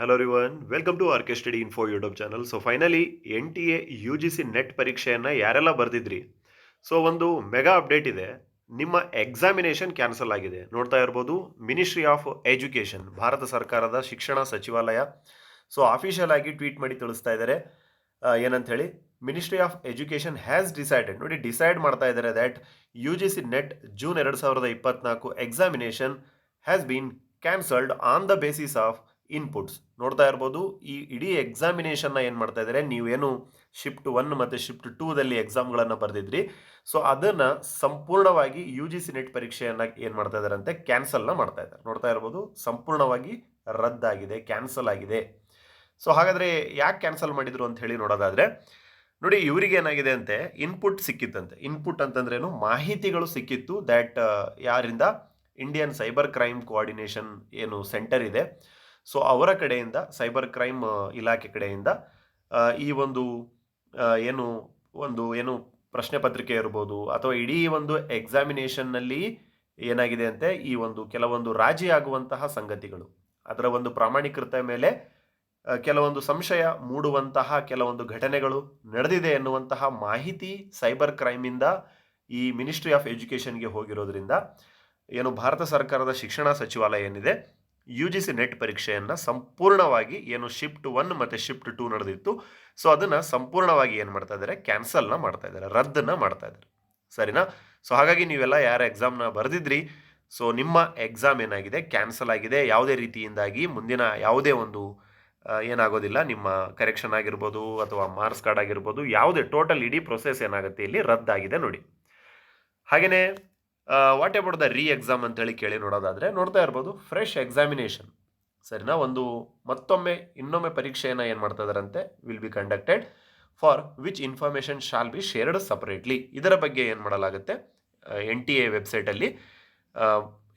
Hello ರಿವನ್ welcome to R K study info YouTube channel so finally N T A U G C NET ಪರೀಕ್ಷೆಯನ್ನು ಯಾರೆಲ್ಲ ಬರೆದಿದ್ರಿ? So ಒಂದು mega update ಇದೆ. ನಿಮ್ಮ examination cancel ಆಗಿದೆ. ನೋಡ್ತಾ ಇರ್ಬೋದು ಮಿನಿಸ್ಟ್ರಿ ಆಫ್ ಎಜುಕೇಷನ್ ಭಾರತ ಸರ್ಕಾರದ ಶಿಕ್ಷಣ ಸಚಿವಾಲಯ. ಸೊ ಅಫಿಷಿಯಲ್ ಆಗಿ ಟ್ವೀಟ್ ಮಾಡಿ ತಿಳಿಸ್ತಾ ಇದ್ದಾರೆ ಹೇಳಿ ministry of education has decided ನೋಡಿ ಡಿಸೈಡ್ ಮಾಡ್ತಾ ಇದ್ದಾರೆ that U G C NET June ಎರಡು ಸಾವಿರದ ಇಪ್ಪತ್ನಾಲ್ಕು examination has been cancelled on the basis of inputs ನೋಡ್ತಾ ಇರ್ಬೋದು, ಈ ಇಡೀ ಎಕ್ಸಾಮಿನೇಷನ್ನ ಏನು ಮಾಡ್ತಾ ಇದ್ದಾರೆ, ನೀವೇನು ಶಿಫ್ಟ್ ಒನ್ ಮತ್ತು ಶಿಫ್ಟ್ ಟೂದಲ್ಲಿ ಎಕ್ಸಾಮ್ಗಳನ್ನು ಬರೆದಿದ್ರಿ. ಸೊ ಅದನ್ನು ಸಂಪೂರ್ಣವಾಗಿ ಯು ಜಿ ಸಿ ನೆಟ್ ಪರೀಕ್ಷೆಯನ್ನು ಏನು ಮಾಡ್ತಾ ಇದ್ದಾರಂತೆ ಕ್ಯಾನ್ಸಲ್ನ ಮಾಡ್ತಾ ಇದ್ದಾರೆ. ನೋಡ್ತಾ ಇರ್ಬೋದು, ಸಂಪೂರ್ಣವಾಗಿ ರದ್ದಾಗಿದೆ ಕ್ಯಾನ್ಸಲ್ ಆಗಿದೆ. ಸೊ ಹಾಗಾದರೆ ಯಾಕೆ ಕ್ಯಾನ್ಸಲ್ ಮಾಡಿದ್ರು ಅಂತ ಹೇಳಿ ನೋಡೋದಾದರೆ, ನೋಡಿ ಇವರಿಗೆ ಏನಾಗಿದೆ ಅಂತೆ ಇನ್ಪುಟ್ ಸಿಕ್ಕಿತ್ತಂತೆ. ಇನ್ಪುಟ್ ಅಂತಂದ್ರೇನು ಮಾಹಿತಿಗಳು ಸಿಕ್ಕಿತ್ತು ದ್ಯಾಟ್ ಯಾರಿಂದ ಇಂಡಿಯನ್ ಸೈಬರ್ ಕ್ರೈಮ್ ಕೋಆರ್ಡಿನೇಷನ್ ಏನು ಸೆಂಟರ್ ಇದೆ. ಸೊ ಅವರ ಕಡೆಯಿಂದ ಸೈಬರ್ ಕ್ರೈಮ್ ಇಲಾಖೆ ಕಡೆಯಿಂದ ಈ ಒಂದು ಏನು ಒಂದು, ಏನು ಪ್ರಶ್ನೆ ಪತ್ರಿಕೆ ಇರ್ಬೋದು ಅಥವಾ ಇಡೀ ಒಂದು ಎಕ್ಸಾಮಿನೇಷನ್ನಲ್ಲಿ ಏನಾಗಿದೆ ಅಂತೆ, ಈ ಒಂದು ಕೆಲವೊಂದು ರಾಜಿ ಆಗುವಂತಹ ಸಂಗತಿಗಳು. ಅದರ ಒಂದು ಪ್ರಾಮಾಣಿಕತೆ ಮೇಲೆ ಕೆಲವೊಂದು ಸಂಶಯ ಮೂಡುವಂತಹ ಕೆಲವೊಂದು ಘಟನೆಗಳು ನಡೆದಿದೆ ಎನ್ನುವಂತಹ ಮಾಹಿತಿ ಸೈಬರ್ ಕ್ರೈಮಿಂದ ಈ ಮಿನಿಸ್ಟ್ರಿ ಆಫ್ ಎಜುಕೇಷನ್ಗೆ ಹೋಗಿರೋದ್ರಿಂದ, ಏನು ಭಾರತ ಸರ್ಕಾರದ ಶಿಕ್ಷಣ ಸಚಿವಾಲಯ ಏನಿದೆ ಯು ಜಿ ಸಿ ನೆಟ್ ಪರೀಕ್ಷೆಯನ್ನು ಸಂಪೂರ್ಣವಾಗಿ ಏನು ಶಿಫ್ಟ್ ಒನ್ ಮತ್ತು ಶಿಫ್ಟ್ ಟೂ ನಡೆದಿತ್ತು. ಸೊ ಅದನ್ನು ಸಂಪೂರ್ಣವಾಗಿ ಏನು ಮಾಡ್ತಾ ಇದ್ದಾರೆ? ಕ್ಯಾನ್ಸಲ್ನ ಮಾಡ್ತಾ ಇದ್ದಾರೆ. ರದ್ದನ್ನ ಮಾಡ್ತಾ ಇದ್ದಾರೆ. ಸರಿನಾ? ಸೊ ಹಾಗಾಗಿ ನೀವೆಲ್ಲ ಯಾರು ಎಕ್ಸಾಮ್ನ ಬರೆದಿದ್ರಿ? ಸೊ ನಿಮ್ಮ ಎಕ್ಸಾಮ್ ಏನಾಗಿದೆ? ಕ್ಯಾನ್ಸಲ್ ಆಗಿದೆ. ಯಾವುದೇ ರೀತಿಯಿಂದಾಗಿ ಮುಂದಿನ ಯಾವುದೇ ಒಂದು ಏನಾಗೋದಿಲ್ಲ. ನಿಮ್ಮ ಕರೆಕ್ಷನ್ ಆಗಿರ್ಬೋದು ಅಥವಾ ಮಾರ್ಕ್ಸ್ ಕಾರ್ಡ್ ಆಗಿರ್ಬೋದು, ಯಾವುದೇ ಟೋಟಲ್ ಇಡೀ ಪ್ರೊಸೆಸ್ ಏನಾಗುತ್ತೆ ಇಲ್ಲಿ? ರದ್ದಾಗಿದೆ ನೋಡಿ. ಹಾಗೆಯೇ what about the re exam ಅಂತೇಳಿ ಕೇಳಿ ನೋಡೋದಾದರೆ ನೋಡ್ತಾ ಇರ್ಬೋದು ಫ್ರೆಶ್ ಎಕ್ಸಾಮಿನೇಷನ್ ಸರಿನಾ? ಒಂದು ಮತ್ತೊಮ್ಮೆ, ಇನ್ನೊಮ್ಮೆ ಪರೀಕ್ಷೆಯನ್ನು ಏನು ಮಾಡ್ತಾ ಇದ್ದಾರಂತೆ will be conducted for which information shall be shared separately ಇದರ ಬಗ್ಗೆ ಏನು ಮಾಡಲಾಗುತ್ತೆ? ಎನ್ ಟಿ ಎ ವೆಬ್ಸೈಟಲ್ಲಿ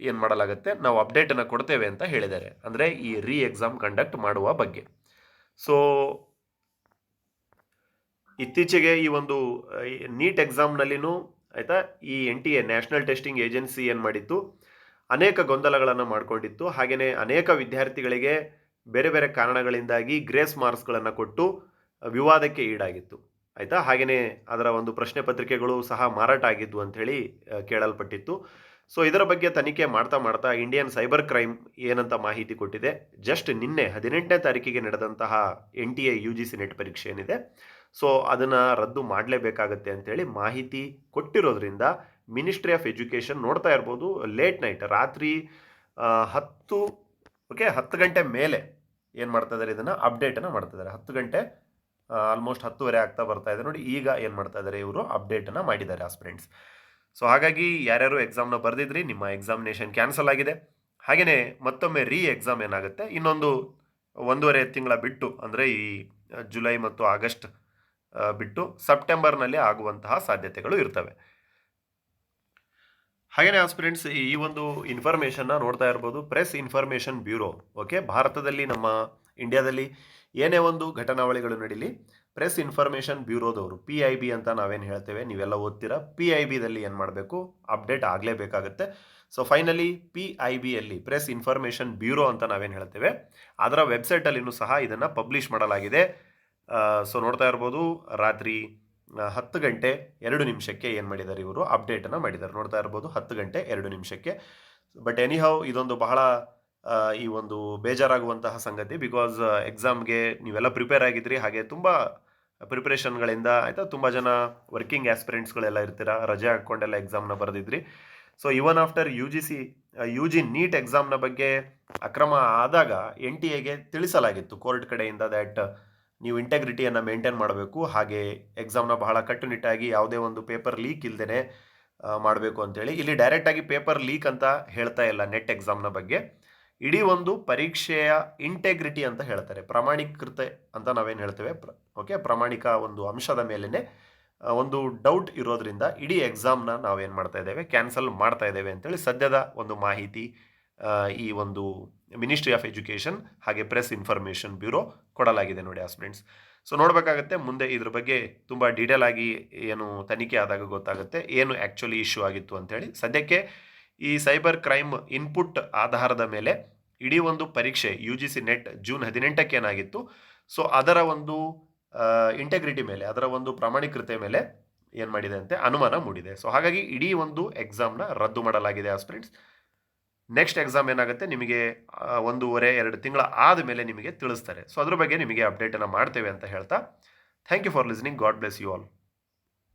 ಏನು ಮಾಡಲಾಗುತ್ತೆ? ನಾವು ಅಪ್ಡೇಟನ್ನು ಕೊಡ್ತೇವೆ ಅಂತ ಹೇಳಿದ್ದಾರೆ. ಅಂದರೆ ಈ ರೀ ಎಕ್ಸಾಮ್ ಕಂಡಕ್ಟ್ ಮಾಡುವ ಬಗ್ಗೆ. ಸೊ ಇತ್ತೀಚೆಗೆ ಈ ಒಂದು ನೀಟ್ ಎಕ್ಸಾಮ್ನಲ್ಲಿನೂ ಆಯಿತಾ? ಈ N T A national testing agency ಏನು ಮಾಡಿತ್ತು? ಅನೇಕ ಗೊಂದಲಗಳನ್ನು ಮಾಡಿಕೊಂಡಿತ್ತು. ಹಾಗೆಯೇ ಅನೇಕ ವಿದ್ಯಾರ್ಥಿಗಳಿಗೆ ಬೇರೆ ಬೇರೆ ಕಾರಣಗಳಿಂದಾಗಿ ಗ್ರೇಸ್ ಮಾರ್ಕ್ಸ್ಗಳನ್ನು ಕೊಟ್ಟು ವಿವಾದಕ್ಕೆ ಈಡಾಗಿತ್ತು. ಆಯಿತಾ? ಹಾಗೆಯೇ ಅದರ ಒಂದು ಪ್ರಶ್ನೆ ಪತ್ರಿಕೆಗಳು ಸಹ ಮಾರಾಟ ಆಗಿದ್ದು ಅಂಥೇಳಿ ಕೇಳಲ್ಪಟ್ಟಿತ್ತು. ಸೊ ಇದರ ಬಗ್ಗೆ ತನಿಖೆ ಮಾಡ್ತಾ ಮಾಡ್ತಾ ಇಂಡಿಯನ್ ಸೈಬರ್ ಕ್ರೈಮ್ ಏನಂತ ಮಾಹಿತಿ ಕೊಟ್ಟಿದೆ. ಜಸ್ಟ್ ನಿನ್ನೆ ಹದಿನೆಂಟನೇ ತಾರೀಕಿಗೆ ನಡೆದಂತಹ N T A U G C NET ಪರೀಕ್ಷೆ ಏನಿದೆ. ಸೊ ಅದನ್ನು ರದ್ದು ಮಾಡಲೇಬೇಕಾಗತ್ತೆ ಅಂತೇಳಿ ಮಾಹಿತಿ ಕೊಟ್ಟಿರೋದ್ರಿಂದ ಮಿನಿಸ್ಟ್ರಿ ಆಫ್ ಎಜುಕೇಷನ್ ನೋಡ್ತಾ ಇರ್ಬೋದು ಲೇಟ್ ನೈಟ್ ರಾತ್ರಿ ಹತ್ತು ಓಕೆ ಹತ್ತು ಗಂಟೆ ಮೇಲೆ ಏನು ಮಾಡ್ತಾ ಇದ್ದಾರೆ ಇದನ್ನು ಅಪ್ಡೇಟನ್ನು ಮಾಡ್ತಾ ಇದ್ದಾರೆ ಹತ್ತು ಗಂಟೆ ಆಲ್ಮೋಸ್ಟ್ ಹತ್ತುವರೆ ಆಗ್ತಾ ಬರ್ತಾ ಇದೆ ನೋಡಿ, ಈಗ ಏನು ಮಾಡ್ತಾ ಇದ್ದಾರೆ ಇವರು ಅಪ್ಡೇಟನ್ನು ಮಾಡಿದ್ದಾರೆ ಆಸ್ಪಿರೆಂಟ್ಸ್ ಸೊ ಹಾಗಾಗಿ ಯಾರ್ಯಾರು ಎಕ್ಸಾಮ್ನ ಬರೆದಿದ್ರಿ, ನಿಮ್ಮ ಎಕ್ಸಾಮಿನೇಷನ್ ಕ್ಯಾನ್ಸಲ್ ಆಗಿದೆ. ಹಾಗೆಯೇ ಮತ್ತೊಮ್ಮೆ ರೀ ಎಕ್ಸಾಮ್ ಏನಾಗುತ್ತೆ, ಇನ್ನೊಂದು ಒಂದೂವರೆ ತಿಂಗಳ ಬಿಟ್ಟು, ಅಂದರೆ ಈ ಜುಲೈ ಮತ್ತು ಆಗಸ್ಟ್ ಬಿಟ್ಟು ಸೆಪ್ಟೆಂಬರ್ನಲ್ಲಿ ಆಗುವಂತಹ ಸಾಧ್ಯತೆಗಳು ಇರ್ತವೆ. ಹಾಗೆಯೇ ಆಸ್ಪಿರೆಂಟ್ಸ್ ಈ ಒಂದು ಇನ್ಫಾರ್ಮೇಷನ್ನ ನೋಡ್ತಾ ಇರ್ಬೋದು. ಪ್ರೆಸ್ ಇನ್ಫಾರ್ಮೇಷನ್ ಬ್ಯೂರೋ ಓಕೆ ಭಾರತದಲ್ಲಿ ನಮ್ಮ ಇಂಡಿಯಾದಲ್ಲಿ ಏನೇ ಒಂದು ಘಟನಾವಳಿಗಳು ನಡೀಲಿ ಪ್ರೆಸ್ ಇನ್ಫಾರ್ಮೇಷನ್ ಬ್ಯೂರೋದವರು ಪಿ ಐ ಬಿ ಅಂತ ನಾವೇನು ಹೇಳ್ತೇವೆ, ನೀವೆಲ್ಲ ಓದ್ತೀರಾ? ಪಿ ಐ ಬಿದಲ್ಲಿ ಏನು ಮಾಡಬೇಕು? ಅಪ್ಡೇಟ್ ಆಗಲೇಬೇಕಾಗುತ್ತೆ. ಸೊ ಫೈನಲಿ ಪಿ ಐ ಬಿಯಲ್ಲಿ ಪ್ರೆಸ್ ಇನ್ಫಾರ್ಮೇಷನ್ ಬ್ಯೂರೋ ಅಂತ ನಾವೇನು ಹೇಳ್ತೇವೆ, ಅದರ ವೆಬ್ಸೈಟಲ್ಲಿನೂ ಸಹ ಇದನ್ನು ಪಬ್ಲಿಷ್ ಮಾಡಲಾಗಿದೆ. ಸೊ ನೋಡ್ತಾ ಇರ್ಬೋದು, ರಾತ್ರಿ ಹತ್ತು ಗಂಟೆ ಎರಡು ನಿಮಿಷಕ್ಕೆ ಏನು ಮಾಡಿದ್ದಾರೆ ಇವರು? ಅಪ್ಡೇಟನ್ನು ಮಾಡಿದ್ದಾರೆ ನೋಡ್ತಾ ಇರ್ಬೋದು, ಹತ್ತು ಗಂಟೆ ಎರಡು ನಿಮಿಷಕ್ಕೆ. ಬಟ್ ಎನಿಹೌ ಇದೊಂದು ಬಹಳ ಈ ಒಂದು ಬೇಜಾರಾಗುವಂತಹ ಸಂಗತಿ ಬಿಕಾಸ್ ಎಕ್ಸಾಮ್ಗೆ ನೀವೆಲ್ಲ ಪ್ರಿಪೇರ್ ಆಗಿದ್ರಿ. ಹಾಗೆ ತುಂಬ ಪ್ರಿಪ್ರೇಷನ್ಗಳಿಂದ ಆಯಿತಾ, ತುಂಬ ಜನ ವರ್ಕಿಂಗ್ ಆ್ಯಸ್ಪಿರೆಂಟ್ಸ್ಗಳೆಲ್ಲ ಇರ್ತೀರ? ರಜೆ ಹಾಕ್ಕೊಂಡೆಲ್ಲ ಎಕ್ಸಾಮ್ನ ಬರೆದಿದ್ರಿ. So even after U G C U G NEET ಎಕ್ಸಾಮ್ನ ಬಗ್ಗೆ ಅಕ್ರಮ ಆದಾಗ ಎನ್ ಟಿ ಎಗೆ ತಿಳಿಸಲಾಗಿತ್ತು. ಕೋರ್ಟ್ ಕಡೆಯಿಂದ ದ್ಯಾಟ್ ನೀವು ಇಂಟೆಗ್ರಿಟಿಯನ್ನು ಮೇಂಟೈನ್ ಮಾಡಬೇಕು. ಹಾಗೆ ಎಕ್ಸಾಮ್ನ ಬಹಳ ಕಟ್ಟುನಿಟ್ಟಾಗಿ ಯಾವುದೇ ಒಂದು ಪೇಪರ್ ಲೀಕ್ ಇಲ್ಲದೇ ಮಾಡಬೇಕು ಅಂತೇಳಿ. ಇಲ್ಲಿ ಡೈರೆಕ್ಟಾಗಿ ಪೇಪರ್ ಲೀಕ್ ಅಂತ ಹೇಳ್ತಾ ಇಲ್ಲ ನೆಟ್ ಎಕ್ಸಾಮ್ನ ಬಗ್ಗೆ. ಇಡೀ ಒಂದು ಪರೀಕ್ಷೆಯ ಇಂಟೆಗ್ರಿಟಿ ಅಂತ ಹೇಳ್ತಾರೆ. ಪ್ರಾಮಾಣಿಕೃತೆ ಅಂತ ನಾವೇನು ಹೇಳ್ತೇವೆ? ಓಕೆ ಪ್ರಾಮಾಣಿಕ ಒಂದು ಅಂಶದ ಮೇಲೇ ಒಂದು ಡೌಟ್ ಇರೋದ್ರಿಂದ ಇಡೀ ಎಕ್ಸಾಮ್ನ ನಾವೇನು ಮಾಡ್ತಾ ಇದ್ದೇವೆ? ಕ್ಯಾನ್ಸಲ್ ಮಾಡ್ತಾ ಇದ್ದೇವೆ ಅಂತೇಳಿ ಸದ್ಯದ ಒಂದು ಮಾಹಿತಿ ಈ ಒಂದು ಮಿನಿಸ್ಟ್ರಿ ಆಫ್ ಎಜುಕೇಷನ್ ಹಾಗೆ ಪ್ರೆಸ್ ಇನ್ಫಾರ್ಮೇಷನ್ ಬ್ಯೂರೋ ಕೊಡಲಾಗಿದೆ ನೋಡಿ ಆಸ್ಪಿರೆಂಟ್ಸ್ ಸೊ ನೋಡಬೇಕಾಗತ್ತೆ, ಮುಂದೆ ಇದ್ರ ಬಗ್ಗೆ ತುಂಬ ಡೀಟೇಲ್ ಆಗಿ ಏನು ತನಿಖೆ ಆದಾಗ ಗೊತ್ತಾಗುತ್ತೆ, ಏನು ಆ್ಯಕ್ಚುಲಿ ಇಶ್ಯೂ ಆಗಿತ್ತು ಅಂತೇಳಿ ಸದ್ಯಕ್ಕೆ ಈ ಸೈಬರ್ ಕ್ರೈಮ್ ಇನ್ಪುಟ್ ಆಧಾರದ ಮೇಲೆ ಇಡೀ ಒಂದು ಪರೀಕ್ಷೆ U G C NET June ಹದಿನೆಂಟಕ್ಕೆ ಏನಾಗಿತ್ತು. ಸೊ ಅದರ ಒಂದು ಇಂಟೆಗ್ರಿಟಿ ಮೇಲೆ, ಅದರ ಒಂದು ಪ್ರಾಮಾಣಿಕತೆ ಮೇಲೆ ಏನು ಮಾಡಿದೆ ಅಂತೆ, ಅನುಮಾನ ಮೂಡಿದೆ. ಸೊ ಹಾಗಾಗಿ ಇಡೀ ಒಂದು ಎಕ್ಸಾಮ್ನ ರದ್ದು ಮಾಡಲಾಗಿದೆ ಆಸ್ಪಿರೆಂಟ್ಸ್ ನೆಕ್ಸ್ಟ್ ಎಕ್ಸಾಮ್ ಏನಾಗುತ್ತೆ? ನಿಮಗೆ ಒಂದೂವರೆ, ಎರಡು ತಿಂಗಳ ಆದಮೇಲೆ ನಿಮಗೆ ತಿಳಿಸ್ತಾರೆ. ಸೊ ಅದ್ರ ಬಗ್ಗೆ ನಿಮಗೆ ಅಪ್ಡೇಟನ್ನು ಮಾಡ್ತೇವೆ ಅಂತ ಹೇಳ್ತಾ thank you for listening God bless you all